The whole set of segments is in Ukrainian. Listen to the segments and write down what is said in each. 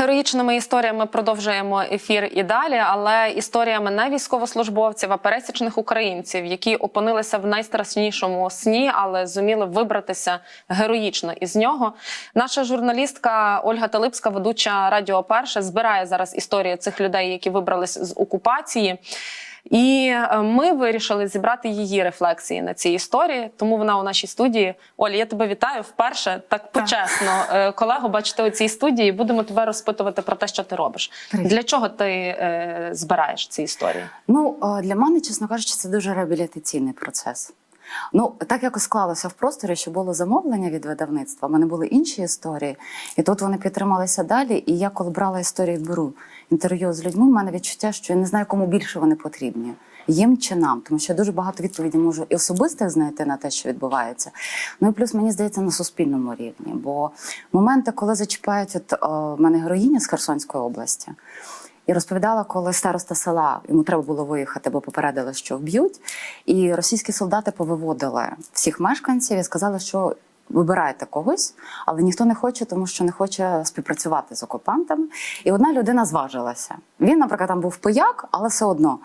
Героїчними історіями продовжуємо ефір і далі, але історіями не військовослужбовців, а пересічних українців, які опинилися в найстрашнішому сні, але зуміли вибратися героїчно із нього. Наша журналістка Ольга Талипська, ведуча Радіо Перше, збирає зараз історії цих людей, які вибрались з окупації. І е, ми вирішили зібрати її рефлексії на цій історії. Тому вона у нашій студії. Оля, я тебе вітаю вперше. Так почесно, колегу колего, бачите у цій студії. Будемо тебе розпитувати про те, що ти робиш. Привіт. Для чого ти е, збираєш ці історії? Ну е, для мене, чесно кажучи, це дуже реабілітаційний процес. Ну, так якось склалося в просторі, що було замовлення від видавництва. У мене були інші історії, і тут вони підтрималися далі. І я, коли брала історії, беру інтерв'ю з людьми, в мене відчуття, що я не знаю, кому більше вони потрібні. Їм чи нам, тому що я дуже багато відповідей можу і особистих знайти на те, що відбувається. Ну і плюс мені здається на суспільному рівні. Бо моменти, коли зачіпають, от в мене героїня з Херсонської області. І розповідала, коли староста села йому треба було виїхати, бо попередили, що вб'ють. І російські солдати повиводили всіх мешканців і сказали, що вибирайте когось, але ніхто не хоче, тому що не хоче співпрацювати з окупантами. І одна людина зважилася. Він, наприклад, там був пияк, але все одно.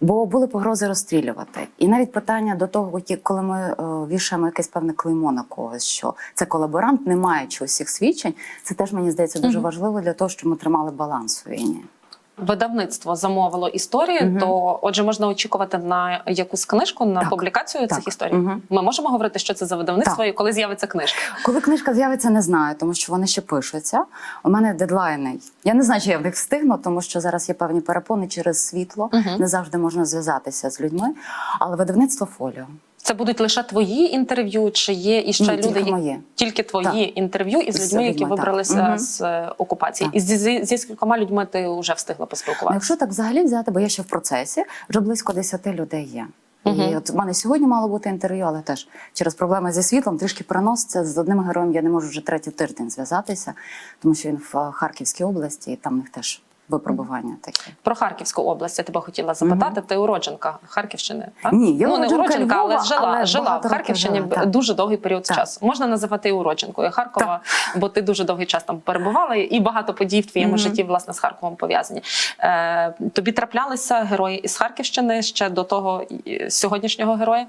Бо були погрози розстрілювати. І навіть питання до того, коли ми е, вішаємо якесь певне клеймо на когось, що це колаборант, не маючи усіх свідчень, це теж мені здається дуже важливо для того, щоб ми тримали баланс у війні. Видавництво замовило історії, Мгм. то отже, можна очікувати на якусь книжку на Так, публікацію так. цих історій. Мгм. Ми можемо говорити, що це за видавництво Так. і коли з'явиться книжка. Коли книжка з'явиться, не знаю, тому що вони ще пишуться. У мене дедлайни. Я не знаю, чи я в них встигну, тому що зараз є певні перепони через світло. Мгм. Не завжди можна зв'язатися з людьми. Але видавництво фоліо. Це будуть лише твої інтерв'ю, чи є іще Ні, люди, тільки мої. тільки твої Так. інтерв'ю із З людьми, які так. вибралися Мгм. з е, окупації. Так. І зі, зі, зі скількома людьми ти вже встигла Ну, поспілкуватися. якщо так взагалі взяти, бо я ще в процесі, вже близько 10 людей є. Мгм. І от в мене сьогодні мало бути інтерв'ю, але теж через проблеми зі світлом трішки переноситься. З одним героєм я не можу вже третій тиждень зв'язатися, тому що він в е, Харківській області, і там в них теж випробування таке. Про Харківську область я тебе хотіла запитати. Ти уродженка Харківщини? Так? Ні, я ну, не уродженка уродженка, але жила, але жила в Харківщині жила, дуже довгий період Так. часу. Можна називати і уродженкою Харкова, бо ти дуже довгий час там перебувала, і багато подій в твоєму Мгм. житті власне з Харковом пов'язані. Е, тобі траплялися герої із Харківщини ще до того сьогоднішнього героя?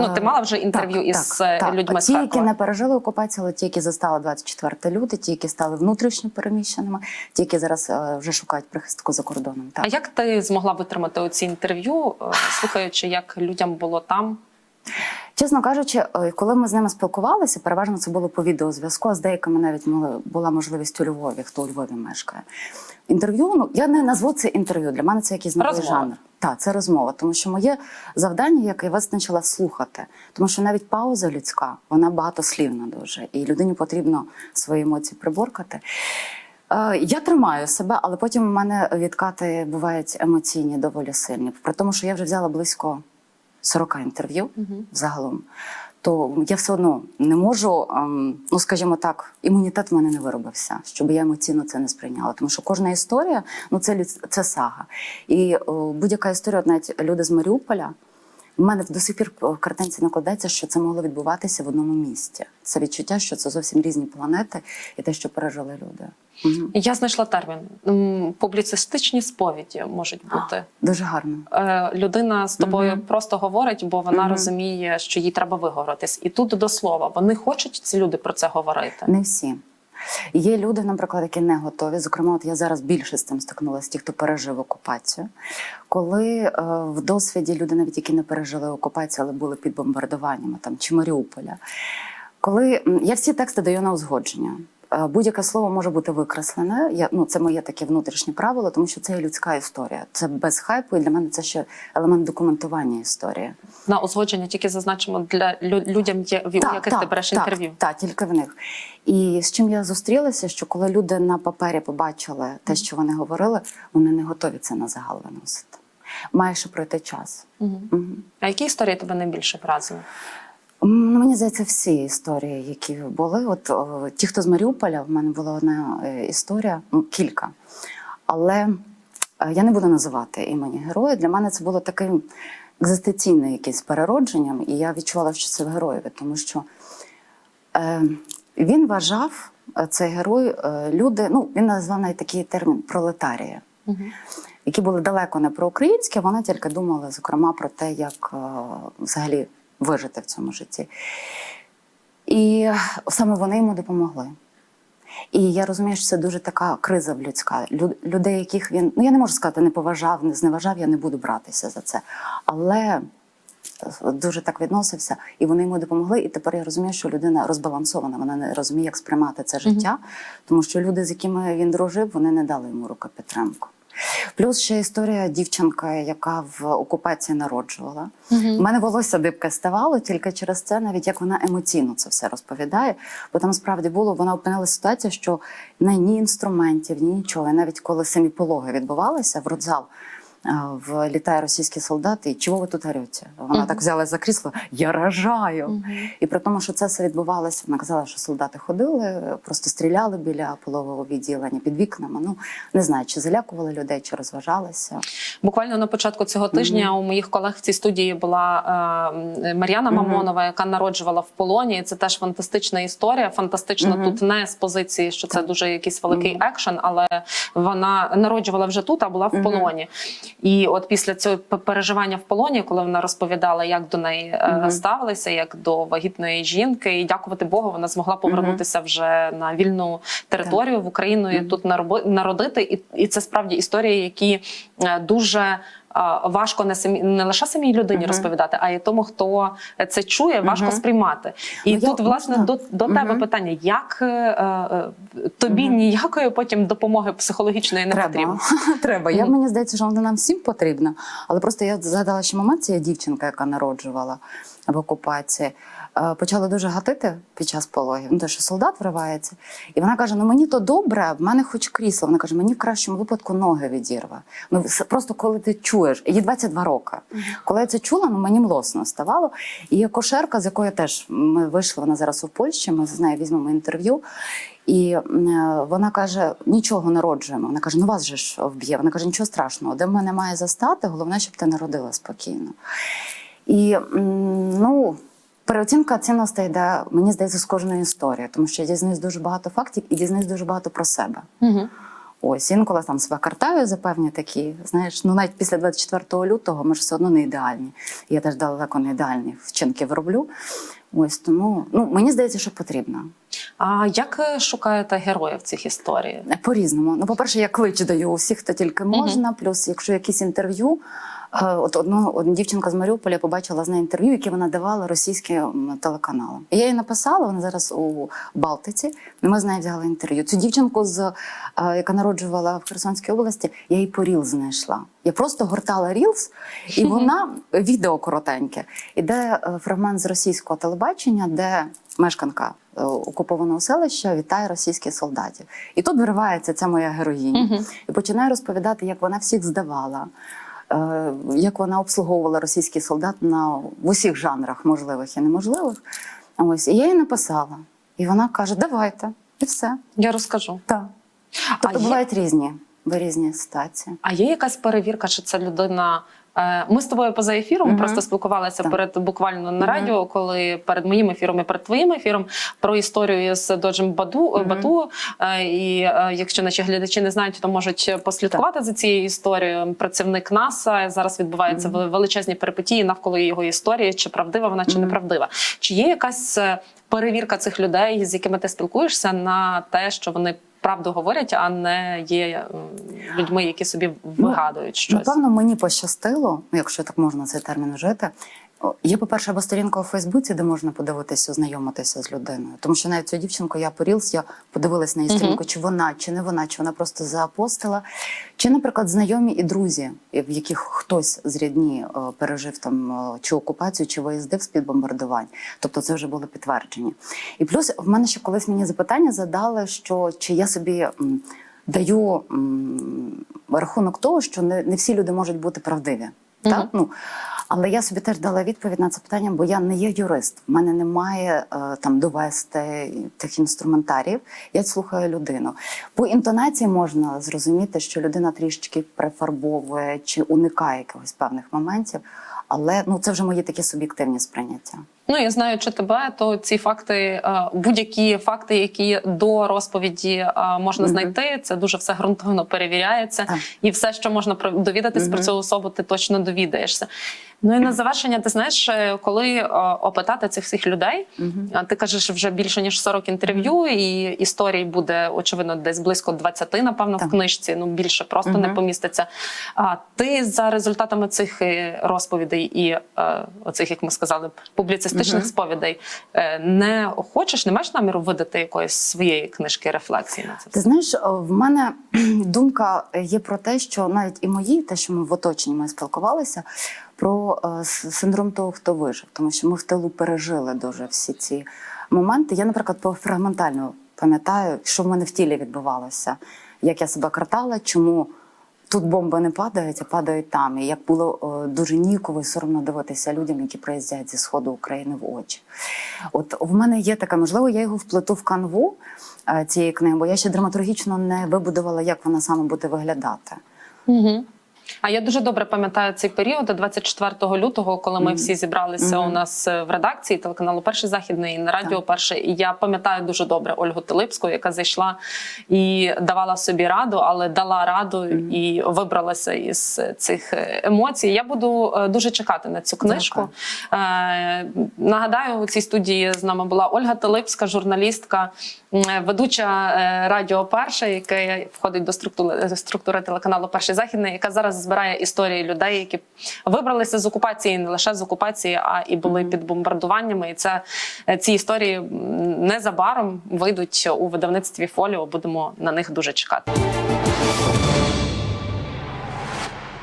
Ну, ти мала вже інтерв'ю так, із так, е, так. людьми з ті, які не пережили окупацію, але ті, які застали 24 лютого, ті, які стали внутрішньо переміщеними, ті, які зараз е, вже шукають прихистку за кордоном. Так. А як ти змогла витримати оці інтерв'ю, е, слухаючи, як людям було там? Чесно кажучи, е, коли ми з ними спілкувалися, переважно це було по відеозв'язку, а з деякими навіть була можливість у Львові, хто у Львові мешкає. Інтерв'ю, ну я не назву це інтерв'ю. Для мене це якийсь новий Розмова. жанр. Так, це розмова, тому що моє завдання, яке я визначила слухати, тому що навіть пауза людська, вона багатослівна дуже, і людині потрібно свої емоції приборкати. Е, Я тримаю себе, але потім у мене відкати бувають емоційні, доволі сильні. При тому, що я вже взяла близько 40 інтерв'ю загалом, то я все одно не можу, ем, ну скажімо так, імунітет в мене не виробився, щоб я емоційно це не сприйняла. Тому що кожна історія ну це це сага. І будь-яка історія, от навіть люди з Маріуполя. У мене до сих пір в картинці накладається, що це могло відбуватися в одному місці. Це відчуття, що це зовсім різні планети і те, що пережили люди. Мгм. Я знайшла термін. Публіцистичні сповіді можуть бути. Дуже гарно. Е, Людина з тобою Мгм. просто говорить, бо вона Мгм. розуміє, що їй треба вигоротись. І тут до слова, вони хочуть ці люди про це говорити. Не всі. Є люди, наприклад, які не готові. Зокрема, от я зараз більше з цим стикнулася, ті, хто пережив окупацію. Коли е, в досвіді люди, навіть які не пережили окупацію, але були під бомбардуваннями там чи Маріуполя. Коли я всі тексти даю на узгодження. Е, Будь-яке слово може бути викреслене. Я, ну, це моє таке внутрішнє правило, тому що це є людська історія. Це без хайпу, і для мене це ще елемент документування історії. На узгодження тільки зазначимо для людям, є- в- у яких ти береш інтерв'ю. Так, тільки в них. І з чим я зустрілася, що коли люди на папері побачили те, що вони говорили, вони не готові це на загал виносити. Має ще пройти час. Мгм. Мгм. А які історії тебе найбільше вразили? Ну, Мені здається, всі історії, які були. От о, ті, хто з Маріуполя, в мене була одна е, історія, ну, кілька. Але е, я не буду називати імені героя. Для мене це було таким екзистенційним якимось переродженням, і я відчувала, що це в героєві, тому що е, він вважав, е, цей герой, е, люди, ну він назвав навіть такий термін пролетарія, які були далеко не проукраїнські, вони тільки думали, зокрема, про те, як е, взагалі вижити в цьому житті. І саме вони йому допомогли. І я розумію, що це дуже така криза людська. Лю- Людей, яких він, ну я не можу сказати, не поважав, не зневажав, я не буду братися за це. Але е, дуже так відносився, і вони йому допомогли. І тепер я розумію, що людина розбалансована, вона не розуміє, як сприймати це життя, тому що люди, з якими він дружив, вони не дали йому рукопідтримку. Плюс ще історія дівчинка, яка в окупації народжувала. У мене волосся дибке ставало тільки через це, навіть як вона емоційно це все розповідає. Бо там справді було, вона опинилася ситуація, що на ні інструментів, ні нічого. І навіть коли самі пологи відбувалися в родзал. Влітає російський солдат, і чого ви тут орете? Вона так взяла за крісло, я рожаю. І при тому, що це все відбувалося, вона казала, що солдати ходили, просто стріляли біля полового відділення під вікнами. Ну не знаю, чи залякували людей, чи розважалися. Буквально на початку цього тижня у моїх колег в цій студії була е, Мар'яна. Мамонова, яка народжувала в полоні. І Це теж фантастична історія. Фантастична Мгм. тут не з позиції, що це дуже якийсь великий екшен, але вона народжувала вже тут, а була в Мгм. полоні. І от після цього переживання в полоні, коли вона розповідала, як до неї Мгм. ставилися, як до вагітної жінки, і дякувати Богу, вона змогла повернутися вже на вільну територію в Україну і Мгм. тут народити. І, і це справді історії, які е, дуже. Е, Важко не самі не лише самій людині Мгм. розповідати, а й тому, хто це чує, важко Мгм. сприймати. І Ну, я- тут, власне, можна? до, до тебе Мгм. питання: як е, тобі тобі Мгм. ніякої потім допомоги психологічної не потрібно? Треба. Треба. Я мені здається, що вона нам всім потрібна. Але просто я згадала ще момент, це дівчинка, яка народжувала в окупації. Е, Почала дуже гатити під час пологів. Ну, те, що солдат вривається. І вона каже: Ну мені то добре, в мене хоч крісло. Вона каже, мені в кращому випадку ноги відірве. Ну просто коли ти чуєш, їй 22 роки. Коли я це чула, ну мені млосно ставало. І є кошерка, з якою теж ми вийшли, вона зараз у Польщі, ми з нею візьмемо інтерв'ю. І е, вона каже: нічого народжуємо. Вона каже: ну вас же ж вб'є. Вона каже, нічого страшного, де мене має застати, головне, щоб ти народила спокійно. І ну. Переоцінка цінностей йде, мені здається, з кожної історії, тому що я дізнаюсь дуже багато фактів і дізнаюсь дуже багато про себе. Угу. Ось інколи там себе картаю за певні такі. Знаєш, ну навіть після 24 лютого ми ж все одно не ідеальні. Я теж далеко не ідеальні вчинки роблю. Ось тому ну мені здається, що потрібно. А як е, шукаєте героїв цих історій? По-різному. Ну, по-перше, я клич даю усіх, хто тільки можна. Плюс, якщо якісь інтерв'ю, е, от одну, одну дівчинка з Маріуполя я побачила з нею інтерв'ю, яке вона давала російським телеканалам. І я їй написала, вона зараз у Балтиці. Ми з нею взяли інтерв'ю. Цю дівчинку, з, е, яка народжувала в Херсонській області, я її по Рілз знайшла. Я просто гортала Рілз, і вона відео коротеньке. Іде е, фрагмент з російського телебачення, де мешканка е, окупованого селища вітає російських солдатів. І тут виривається ця моя героїня Мгм. і починає розповідати, як вона всіх здавала. е, Як вона обслуговувала російський солдат на в усіх жанрах можливих і неможливих. Ось і я їй написала. І вона каже: давайте, і все. Я розкажу. Так. Тобто А є- бувають різні, різні ситуації. А є якась перевірка, чи це людина. Е, Ми з тобою поза ефіром Мгм. просто спілкувалися Так. перед буквально на Мгм. радіо, коли перед моїм ефіром і перед твоїм ефіром про історію з Доджем Баду Мгм. Бату. Е, І якщо наші глядачі не знають, то можуть послідкувати за цією історією. Працівник НАСА зараз відбуваються Мгм. величезні перипетії навколо його історії, чи правдива вона, чи Мгм. неправдива. Чи є якась перевірка цих людей, з якими ти спілкуєшся, на те, що вони правду говорять, а не є людьми, які собі вигадують щось. Напевно, мені пощастило, ну, якщо так можна цей термін вжити. Є, по-перше, або сторінка у Фейсбуці, де можна подивитися, ознайомитися з людиною. Тому що навіть цю дівчинку я порілась, я подивилась на її сторінку, чи вона, чи не вона, чи вона просто заапостила. Чи, наприклад, знайомі і друзі, в яких хтось з рідні е, пережив там е, чи окупацію, чи виїздив з під бомбардувань. Тобто це вже було підтвердження. І плюс в мене ще колись мені запитання задали, що чи я собі. Даю м, рахунок того, що не, не всі люди можуть бути правдиві. Мгм. Так? Ну, але я собі теж дала відповідь на це питання, бо я не є юрист. В мене немає е, там довести тих інструментарів. Я слухаю людину. По інтонації можна зрозуміти, що людина трішечки префарбовує чи уникає якихось певних моментів. Але ну це вже мої такі суб'єктивні сприйняття. Ну і знаючи тебе, то ці факти, е, будь-які факти, які до розповіді можна можна Мгм. знайти, це дуже все ґрунтовно перевіряється, Так. і все, що можна довідатись про цю особу, ти точно довідаєшся. Ну і на завершення, ти знаєш, е, коли е, опитати цих всіх людей, а ти кажеш вже більше ніж 40 інтерв'ю, і історій буде очевидно десь близько 20, напевно, Так. в книжці. Ну більше просто не поміститься. А ти за результатами цих е, розповідей і оцих, як ми сказали, публіцистичних Мгм. сповідей не хочеш, не маєш наміру видати якоїсь своєї книжки рефлексії на це? Ти знаєш, в мене думка є про те, що навіть і мої, те, що ми в оточенні ми спілкувалися, про е, синдром того, хто вижив, тому що ми в тилу пережили дуже всі ці моменти. Я, наприклад, по- фрагментально пам'ятаю, що в мене в тілі відбувалося, як я себе картала, чому. Тут бомби не падають, а падають там. І як було о, дуже ніково і соромно дивитися людям, які приїздять зі сходу України в очі. От в мене є така, можливо, я його вплету в канву е, цієї книги, бо я ще драматургічно не вибудувала, як вона саме буде виглядати. Угу. А я дуже добре пам'ятаю цей період, 24 лютого, коли ми всі зібралися Мгм. у нас е, в редакції телеканалу Перший західний і на радіо Так. Перше. І я пам'ятаю дуже добре Ольгу Тилипську, яка зайшла і давала собі раду, але дала раду Мгм. і вибралася із цих е, емоцій. Я буду е, дуже чекати на цю книжку. Е, нагадаю, у цій студії з нами була Ольга Тилипська, журналістка, ведуча радіо Перше, яке входить до структури, структури телеканалу Перший західний, яка зараз збирає історії людей, які вибралися з окупації, не лише з окупації, а і були під бомбардуваннями. І це е, ці історії незабаром вийдуть у видавництві Фоліо. Будемо на них дуже чекати.